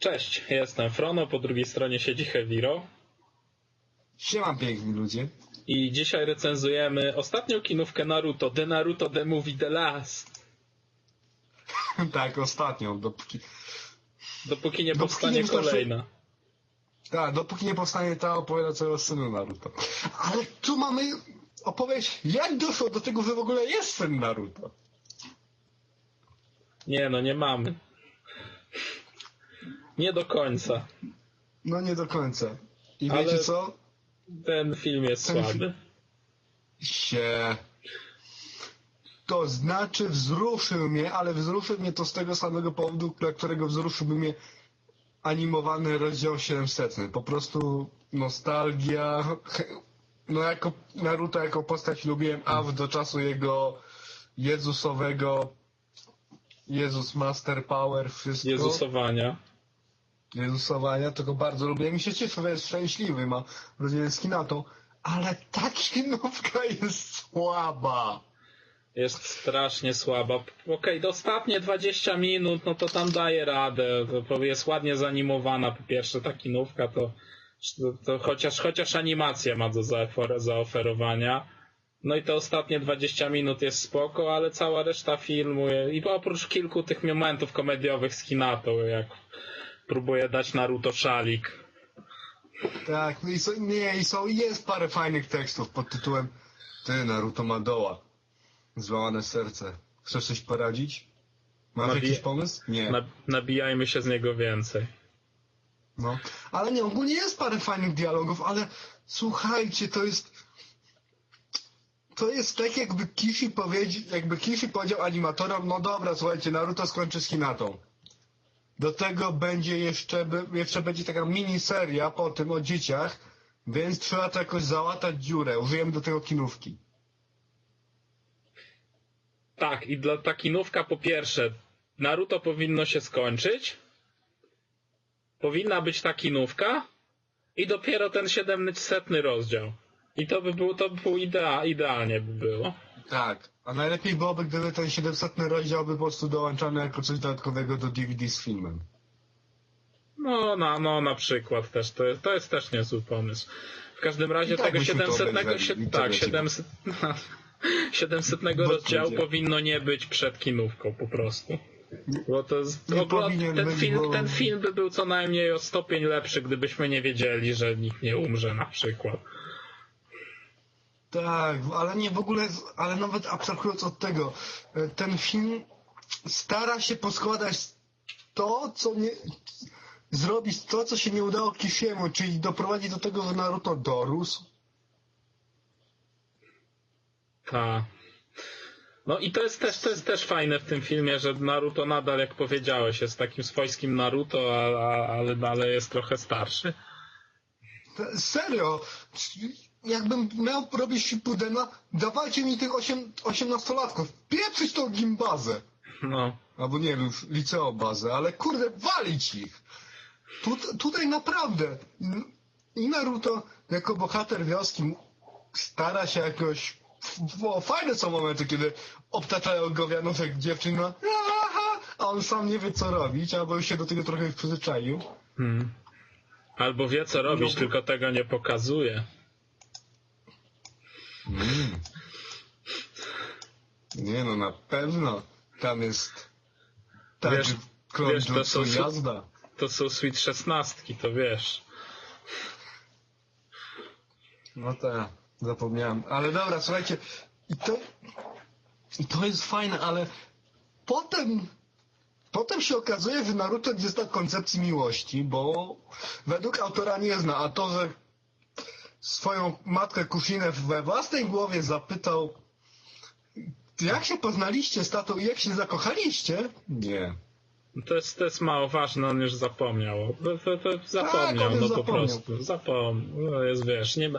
Cześć, jestem Frono, po drugiej stronie siedzi Heviro Siema piękni ludzie. i dzisiaj recenzujemy ostatnią kinówkę Naruto, The Naruto The Movie The Last. tak, ostatnią, dopóki... Dopóki nie Dopóki powstanie nie kolejna. Tak, dopóki nie powstanie ta opowiadająca o synu Naruto. Ale tu mamy opowieść, jak doszło do tego, że w ogóle jest syn Naruto. Nie no, nie mamy. Nie do końca. No nie do końca. I Ale- wiecie co? Ten film jest Ten fi- słaby. się. To znaczy wzruszył mnie, ale wzruszył mnie to z tego samego powodu, dla którego wzruszyłby mnie animowany rozdział 700. Po prostu nostalgia. No jako Naruto jako postać lubiłem aż do czasu jego Jezusowego Jezus Master Power, wszystko. Jezusowania. Jezusowania, to go bardzo lubię. Mi się cieszę, że jest szczęśliwy, ma z Hinatą, ale ta kinówka jest słaba. Jest strasznie słaba. Okej, do ostatnie 20 minut, no to tam daje radę. To jest ładnie zanimowana. Po pierwsze, ta kinówka to, to, to chociaż, chociaż animacja ma do zaofer- zaoferowania. No i te ostatnie 20 minut jest spoko, ale cała reszta filmu, i oprócz kilku tych momentów komediowych z Hinatą, jak próbuje dać Naruto szalik. Tak, no i są, nie, i są, jest parę fajnych tekstów pod tytułem Ty, Naruto ma doła. Złamane serce. Chcesz coś poradzić? Masz Nabi- jakiś pomysł? Nie. Na, nabijajmy się z niego więcej. No. Ale nie, ogólnie jest parę fajnych dialogów, ale słuchajcie, to jest... To jest tak, jakby Kishi powiedział, jakby Kishi powiedział animatorom, no dobra, słuchajcie, Naruto skończy z Hinatą. Do tego będzie jeszcze, jeszcze będzie taka miniseria po tym o dzieciach, więc trzeba to jakoś załatać dziurę. Użyjemy do tego kinówki. Tak, i dla ta kinówka po pierwsze, Naruto powinno się skończyć. Powinna być ta kinówka i dopiero ten 700 rozdział. I to by było, to by było idea, idealnie by było. Tak. A najlepiej byłoby, gdyby ten 700 rozdział był po prostu dołączany jako coś dodatkowego do DVD z filmem. No, na, no na przykład też, to, jest- to jest też niezły pomysł. W każdym razie I tak tego byśmy to 700, obejrzeli, się, i co tak, wiecie. 700, 700 Bo rozdziału powinno nie być przed kinówką po prostu. Bo to jest, ogóle ten, film, bo- ten film by był co najmniej o stopień lepszy, gdybyśmy nie wiedzieli, że nikt nie umrze na przykład. Tak, ale nie w ogóle, ale nawet abstrahując od tego, e, ten film stara się poskładać to, co nie. zrobić to, co się nie udało Kishiemu, czyli doprowadzić do tego, że Naruto dorósł. Ta. No i to jest też, to jest też fajne w tym filmie, że Naruto nadal, jak powiedziałeś, jest takim swojskim Naruto, a, a, ale, ale jest trochę starszy. Serio, jakbym miał robić Shippudena, dawajcie mi tych osiem- osiemnastolatków, pieprzyć tą gimbazę. No. Albo nie wiem, już liceobazę, ale kurde, walić ich! Tu, tutaj naprawdę i Naruto jako bohater wioski stara się jakoś... Bo fajne są momenty, kiedy obtaczają go wianuszek dziewczyna, a on sam nie wie co robić, albo już się do tego trochę przyzwyczaił. Hmm. Albo wie co robić, No. tylko tego nie pokazuje. Nie no, na pewno tam jest... Tak, Wiesz- wiesz, to są- jazda. To są Sweet szesnastki, to wiesz. No tak, zapomniałem. Ale dobra, słuchajcie, i to, i to jest fajne, ale potem, potem się okazuje, że Naruto nie zna koncepcji miłości, bo według autora nie zna, a to, że swoją matkę Kushinę we własnej głowie zapytał, jak się poznaliście z tatą i jak się zakochaliście? Nie. To jest, to jest mało ważne, on już zapomniał. To, to, to zapomniał, on już no po zapomniał. prostu. Zapomniał. No jest, wiesz, nie,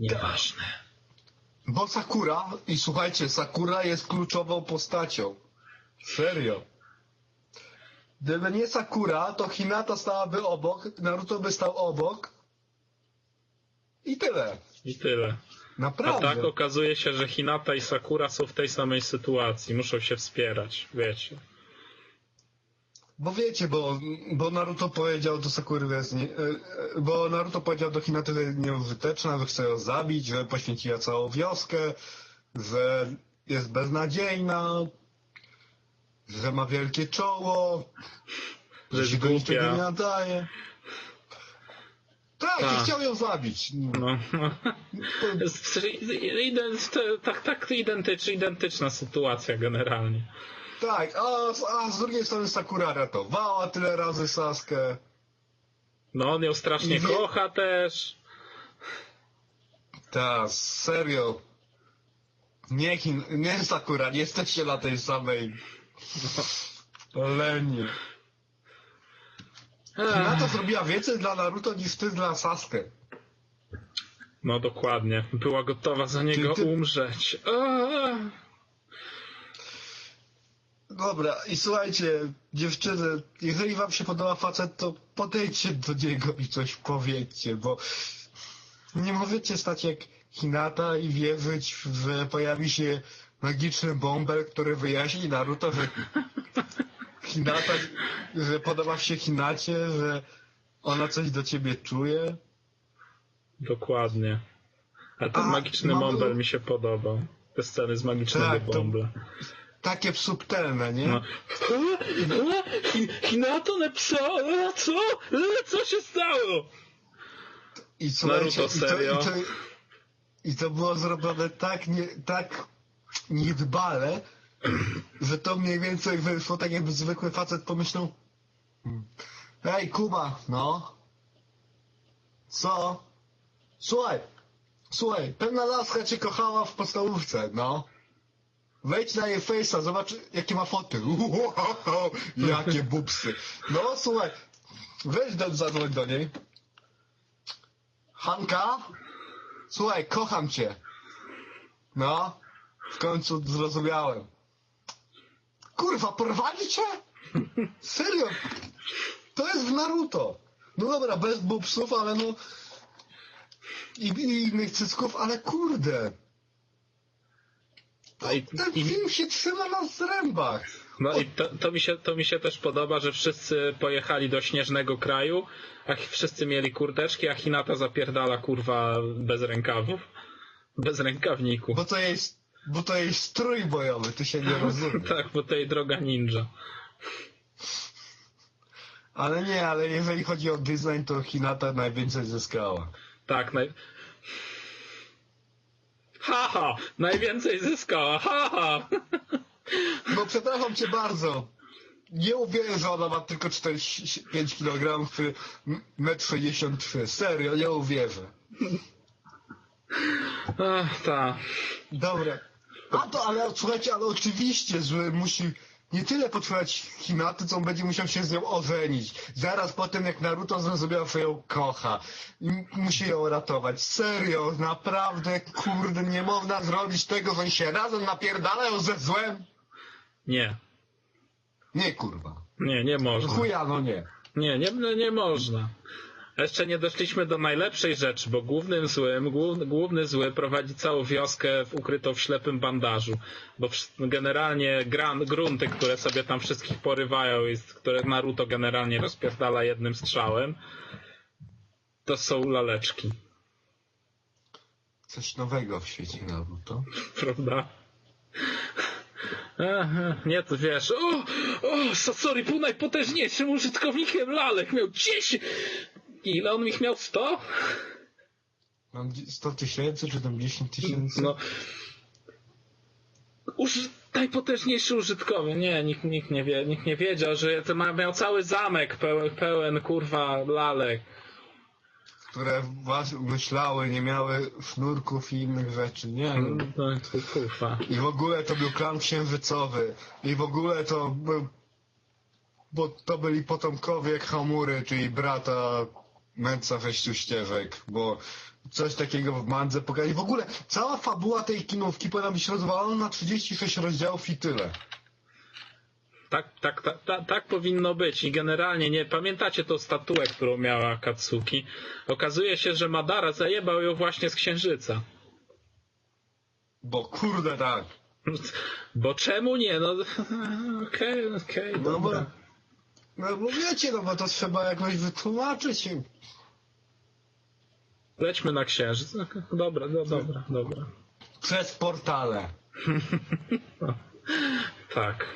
nieważne. Bo Sakura, i słuchajcie, Sakura jest kluczową postacią. Serio. Gdyby nie Sakura, to Hinata stałaby obok, Naruto by stał obok. I tyle. I tyle. A Naprawdę. tak okazuje się, że Hinata i Sakura są w tej samej sytuacji. Muszą się wspierać, wiecie. bo wiecie, bo, bo Naruto powiedział do Sakury, że jest nie, e, e, bo Naruto powiedział do Hinata, że jest nieużyteczna, że chce ją zabić, że poświęciła całą wioskę, że jest beznadziejna, że ma wielkie czoło, Że jest się do niczego nie nadaje. Tak, Tak. i chciał ją zabić. No. To- Tak, tak identycz, identyczna sytuacja generalnie. Tak, a, z- a z drugiej strony Sakura ratowała tyle razy Saskę. No on ją strasznie wie- kocha też. Ta, serio. Nie, nie Sakura, nie jesteście na tej samej lenie. Hinata zrobiła więcej dla Naruto niż ty dla Sasuke. No dokładnie. Była gotowa za niego ty- umrzeć. Aaa. Dobra, i słuchajcie, dziewczyny, jeżeli wam się podoba facet, to podejdźcie do niego i coś powiedzcie, bo nie możecie stać jak Hinata i wierzyć, że pojawi się magiczny bąbel, który wyjaśni Naruto, że Hinata, że podoba się Hinacie, że ona coś do ciebie czuje. Dokładnie. A ten A, magiczny mam- bąbel mi się podobał. Te sceny z magicznego Tak, to- bąbla. Takie subtelne, nie? No. Hi- Hinato napisała, e, co? E, Co się stało? I Naruto, i to, serio? i, to, i to było zrobione tak, nie, tak niedbale, że to mniej więcej wyszło tak jakby zwykły facet pomyślał "Hmm, Ej Kuba, no co? Słuchaj, słuchaj, pewna laska cię kochała w podstawówce, no Wejdź na jej face'a, zobacz jakie ma foty. Jakie bubsy. No słuchaj, weź do, zadzwoń do niej. Hanka? Słuchaj, kocham cię. No, w końcu zrozumiałem. Kurwa, porwali cię? Serio? To jest w Naruto. No dobra, bez bubsów, ale no... I, i innych cycków, ale kurde. No i, Ten film się trzyma na zrębach. no i to, to, mi się, to mi się też podoba, że wszyscy pojechali do śnieżnego kraju, a wszyscy mieli kurteczki, a Hinata zapierdala kurwa bez rękawów. Bez rękawniku. Bo to jest, bo to jest strój bojowy, ty się nie rozumie. Tak, bo to jej droga ninja. Ale nie, ale jeżeli chodzi o design, to Hinata najwięcej zyskała. Tak, naj... Haha! Najwięcej zyskała, haha! No przepraszam cię bardzo. Nie uwierzę, że ona ma tylko 45 kg czy 1,63 m. Serio, nie uwierzę. Ach, ta. Dobra. A to, ale słuchajcie, ale oczywiście, że musi nie tyle potrwać Hinaty, co on będzie musiał się z nią ożenić. Zaraz po tym, jak Naruto zrozumiał, że ją kocha. I musi ją ratować. Serio, naprawdę, kurde, nie można zrobić tego, że oni się razem napierdalają ze złem? Nie. Nie, kurwa. Nie, nie można. Chuja, no nie. Nie, nie, no nie można. Jeszcze nie doszliśmy do najlepszej rzeczy, bo głównym złym, główny, główny zły prowadzi całą wioskę w, ukrytą w ślepym bandażu. Bo generalnie gran, grunty, które sobie tam wszystkich porywają i które Naruto generalnie rozpierdala jednym strzałem, to są laleczki. Coś nowego w świecie Naruto. Prawda? Nie, to wiesz, o, o, Sasori był najpotężniejszym użytkownikiem lalek, miał 10! Ile on ich miał? 100? Mam 100 tysięcy, czy tam 10 tysięcy? No. Uż, najpotężniejszy użytkownik. Nie, nikt, nikt, nie wie, nikt nie wiedział, że to miał cały zamek pełen, pełen kurwa lalek. Które was myślały, nie miały sznurków i innych rzeczy. Nie. No, to kurwa. I w ogóle to był klan księżycowy. I w ogóle to był... Bo to byli potomkowie Hamury, czyli brata mędrca sześciu ścieżek. Bo coś takiego w mandze pokazali. W ogóle cała fabuła tej kinówki powinna być rozwalona na 36 rozdziałów i tyle. Tak, tak, tak, tak, tak powinno być. I generalnie nie pamiętacie tą statuę, którą miała Katsuki. Okazuje się, że Madara zajebał ją właśnie z księżyca. Bo kurde tak. Bo czemu nie? No okej, okej, No bo, dobra. No bo wiecie, no bo to trzeba jakoś wytłumaczyć im. Lećmy na księżyc. No, Dobra, no, dobra, dobra. Przez portale. Tak.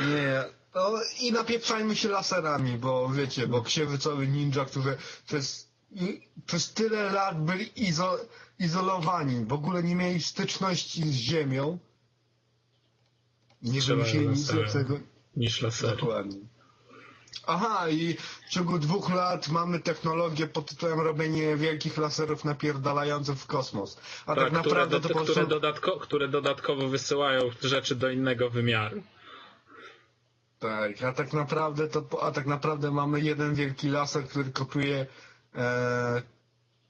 Nie. No, I napieprzajmy się laserami, bo wiecie, bo księżycowy ninja, którzy przez, przez tyle lat byli izo, izolowani, w ogóle nie mieli styczności z ziemią. Nie Trzeba wymyślili nic lepszego. Niż lasery. Dokładnie. Aha, i w ciągu dwóch lat mamy technologię pod tytułem robienie wielkich laserów napierdalających w kosmos. A tak, Tak, które, naprawdę do, to które, prostu... dodatko, które dodatkowo wysyłają rzeczy do innego wymiaru. Tak, a tak naprawdę to, a tak naprawdę mamy jeden wielki laser, który kopiuje, e,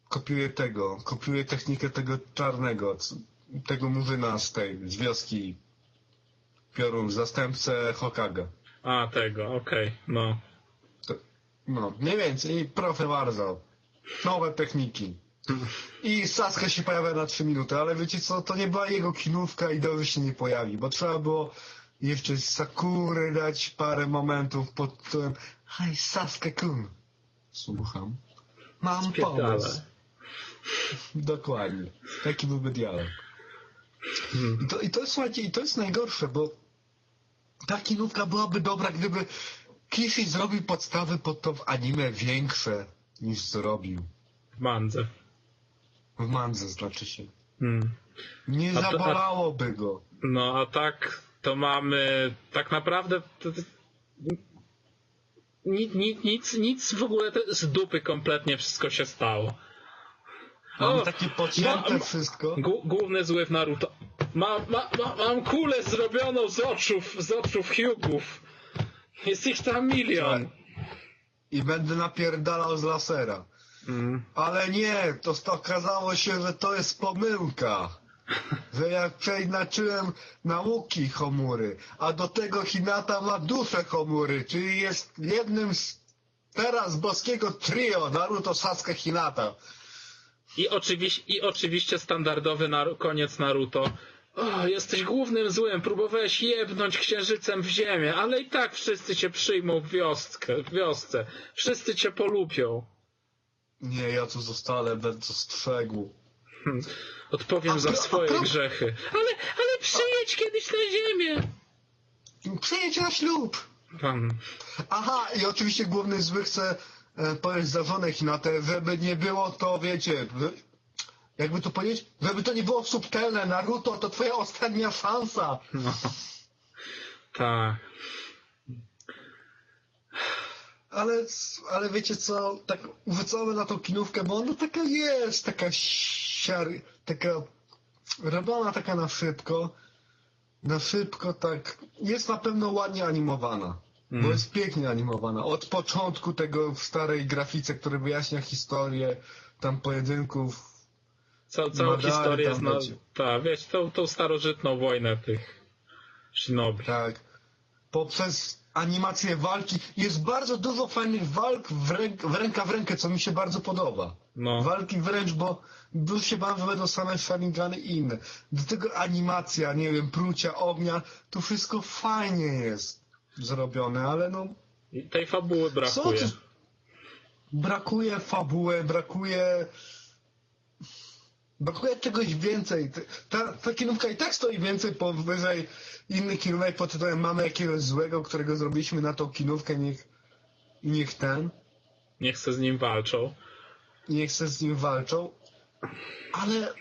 kopiuje tego, kopiuje technikę tego czarnego, tego murzyna z tej, z wioski Piorun, zastępcę Hokaga. A, tego, okej, no. To, no, mniej więcej, proszę bardzo. Nowe techniki. I Saska się pojawia na 3 minuty, ale wiecie co, to nie była jego kinówka i dobrze się nie pojawi, bo trzeba było jeszcze Sakury dać parę momentów pod tytułem Hej Saska-kun. Słucham. Mam Spierdalaj. pomysł. Dokładnie. Taki byłby dialog. Hmm. I to, I to słuchajcie, i to jest najgorsze, bo ta kinówka byłaby dobra, gdyby Kishi zrobił podstawy pod to w anime większe niż zrobił. W mandze. W mandze znaczy się. Hmm. Nie A to- a- zabolałoby go. No, a tak to mamy tak naprawdę nic, nic, nic, nic w ogóle z dupy kompletnie wszystko się stało. Mam O, takie pocięte ma- wszystko. Główny zły w Naruto. Mam, ma, ma, mam kulę zrobioną z oczów, z oczów Hyugów. Jest ich tam milion. I będę napierdalał z lasera. Mm. Ale nie, to okazało się, że to jest pomyłka. Że ja przeinaczyłem nauki Homury, a do tego Hinata ma duszę Homury, czyli jest jednym z teraz boskiego trio Naruto, Sasuke, Hinata. I, oczywiście, I oczywiście standardowy naru- koniec Naruto. O, jesteś głównym złym, próbowałeś jebnąć księżycem w ziemię, ale i tak wszyscy cię przyjmą w wioskę, w wiosce. Wszyscy cię polubią. Nie, ja tu zostanę, będę strzegł. Odpowiem A za a swoje pro- grzechy. Ale, ale przyjedź kiedyś na ziemię. Przyjedź na ślub! Pan. Aha, i oczywiście główny zły chce e, powiedzieć za żonę Hinatę, żeby nie było to, wiecie, jakby to powiedzieć, żeby to nie było subtelne, Naruto, to twoja ostatnia szansa. No. Tak. Ale, ale wiecie co, tak wrzucamy na tą kinówkę, bo ona taka jest, taka siary, taka robiona taka na szybko, na szybko tak, jest na pewno ładnie animowana. Bo Mm. jest pięknie animowana. Od początku tego w starej grafice, który wyjaśnia historię tam pojedynków. Ca, całą Madary historię tam jest na... będzie. Tak, wiesz, tą, tą starożytną wojnę tych shinobi. Tak. Poprzez animację walki jest bardzo dużo fajnych walk w, ręk, w ręka w rękę, co mi się bardzo podoba. No. Walki wręcz, bo już się że będą same Sharingany i inne. Do tego animacja, nie wiem, prucia ognia, to wszystko fajnie jest zrobione, ale no I tej fabuły brakuje. Co brakuje fabuły, brakuje brakuje czegoś więcej. Ta, ta kinówka i tak stoi więcej powyżej innych kinówek pod tytułem mamy jakiegoś złego, którego zrobiliśmy na tą kinówkę, niech, niech ten, Nie chcę z nim walczą. niech se z nim walczą. Ale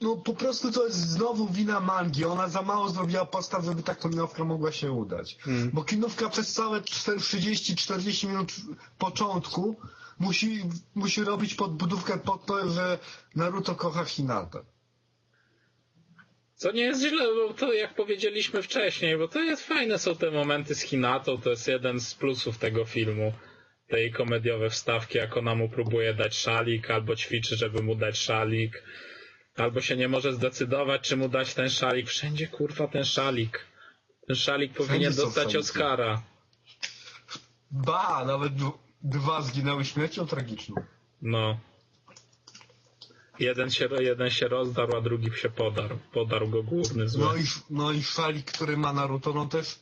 no po prostu to jest znowu wina mangi. Ona za mało zrobiła postaw, żeby ta kinówka mogła się udać. Hmm. Bo kinówka przez całe 30-40 minut początku musi, musi robić podbudówkę pod to, że Naruto kocha Hinata. Co nie jest źle, bo to jak powiedzieliśmy wcześniej, bo to jest fajne są te momenty z Hinatą, to jest jeden z plusów tego filmu. Tej komediowe wstawki, jak ona mu próbuje dać szalik, albo ćwiczy, żeby mu dać szalik, albo się nie może zdecydować, czy mu dać ten szalik. Wszędzie kurwa ten szalik. Ten szalik powinien dostać. Oscara. Ba, nawet dwa zginęły śmiercią tragiczną. No. Jeden się, jeden się rozdarł, a drugi się podarł. Podarł go główny zły. No i, no i szalik, który ma Naruto, no też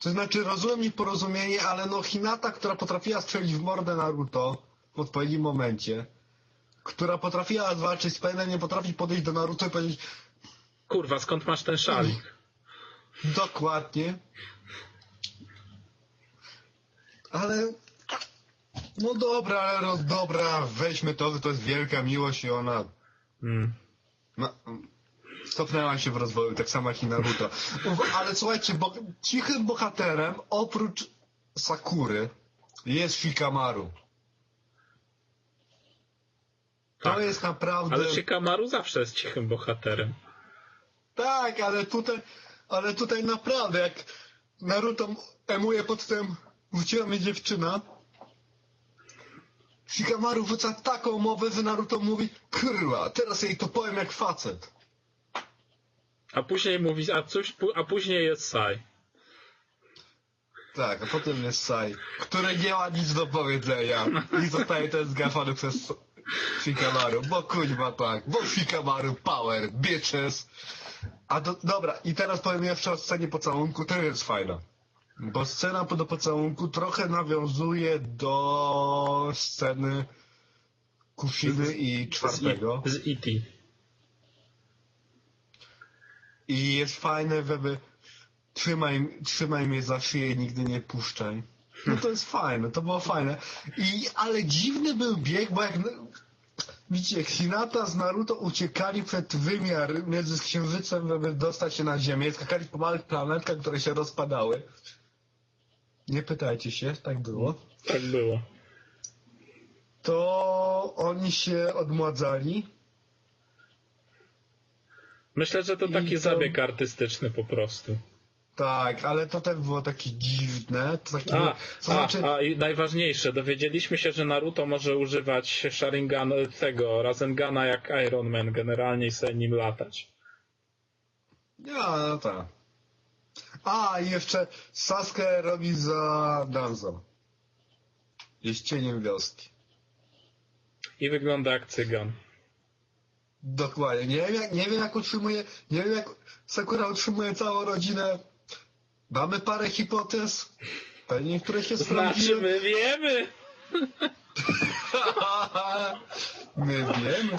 To znaczy, rozumiem nieporozumienie, ale no Hinata, która potrafiła strzelić w mordę Naruto w odpowiednim momencie, która potrafiła zwalczyć z Painem, nie potrafi podejść do Naruto i powiedzieć Kurwa, skąd masz ten szalik? dokładnie. Ale no dobra, ale no dobra, weźmy to, że to jest wielka miłość i ona Mm. no, stopnęła się w rozwoju, tak samo jak i Naruto. Ale słuchajcie, bo cichym bohaterem oprócz Sakury jest Shikamaru. To Tak. jest naprawdę... Ale Shikamaru zawsze jest cichym bohaterem. Tak, ale tutaj, ale tutaj naprawdę, jak Naruto emuje pod tym, wróciła mnie dziewczyna, Shikamaru wrzuca taką mowę, że Naruto mówi, kurwa, teraz jej to powiem jak facet. A później mówi, a, coś, a później jest Sai. Tak, a potem jest Sai, który nie ma nic do powiedzenia i zostaje ten zgaszony przez Shikamaru, bo kuźma tak, bo Shikamaru power, bitches. A do, dobra, i teraz powiem jeszcze o scenie pocałunku, to jest fajna. Bo scena do pocałunku trochę nawiązuje do sceny Kushiny i czwartego. Z, E.T. I jest fajne, żeby trzymaj, trzymaj mnie za szyję i nigdy nie puszczaj. No to jest fajne, to było fajne. I, ale dziwny był bieg, bo jak... Widzicie, Hinata z Naruto uciekali przed wymiar między księżycem, żeby dostać się na Ziemię. Skakali po małych planetkach, które się rozpadały. Nie pytajcie się, tak było. Tak było. To oni się odmładzali. Myślę, że to taki to- zabieg artystyczny po prostu. Tak, ale to też było takie dziwne. To, takie, A, to a, znaczy, a i najważniejsze, dowiedzieliśmy się, że Naruto może używać Sharingan tego Razengana jak Iron Man generalnie i sobie nim latać. Ja, no tak. A, i jeszcze Sasuke robi za Danzo. Jest cieniem wioski. I wygląda jak cygan. Dokładnie. Nie wiem, jak, nie wiem jak utrzymuje, nie wiem jak Sakura utrzymuje całą rodzinę. Mamy parę hipotez. Pewnie niektóre się Znaczy, my wiemy! My wiemy.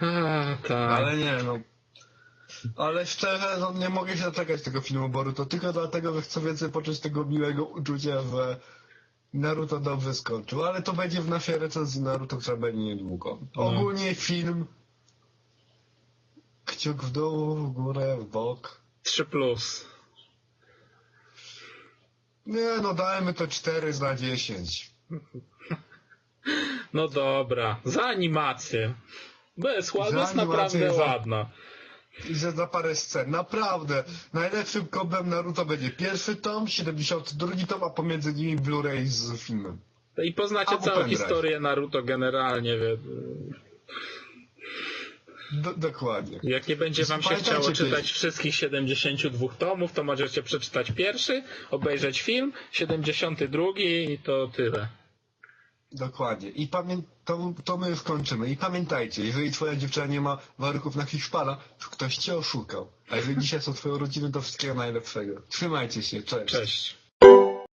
A, tak. Ale nie no. Ale szczerze, no, nie mogę się doczekać tego filmu Boruto, tylko dlatego, że chcę więcej poczuć tego miłego uczucia, że Naruto dobrze skończył. Ale to będzie w naszej recenzji Naruto, która będzie niedługo. No. Ogólnie film kciuk w dół, w górę, w bok. 3 plus. Nie no, dajmy to 4 na 10. No dobra, za animację. Bo jest, ładna, jest naprawdę za- ładna. I że za parę scen. Naprawdę. Najlepszym koblem Naruto będzie pierwszy tom, 72 tom, a pomiędzy nimi Blu-ray z filmem. I poznacie Albo całą pendrive. historię Naruto generalnie. Do, dokładnie. Jak nie będzie wam się chciało czytać wszystkich 72 tomów, to możecie przeczytać pierwszy, obejrzeć film, 72 i to tyle. Dokładnie. I pamię... to, to my już kończymy. I pamiętajcie, jeżeli twoja dziewczyna nie ma warunków na Hiszpana, to ktoś cię oszukał. A jeżeli dzisiaj są twoje rodziny, to wszystkiego najlepszego. Trzymajcie się, cześć. Cześć.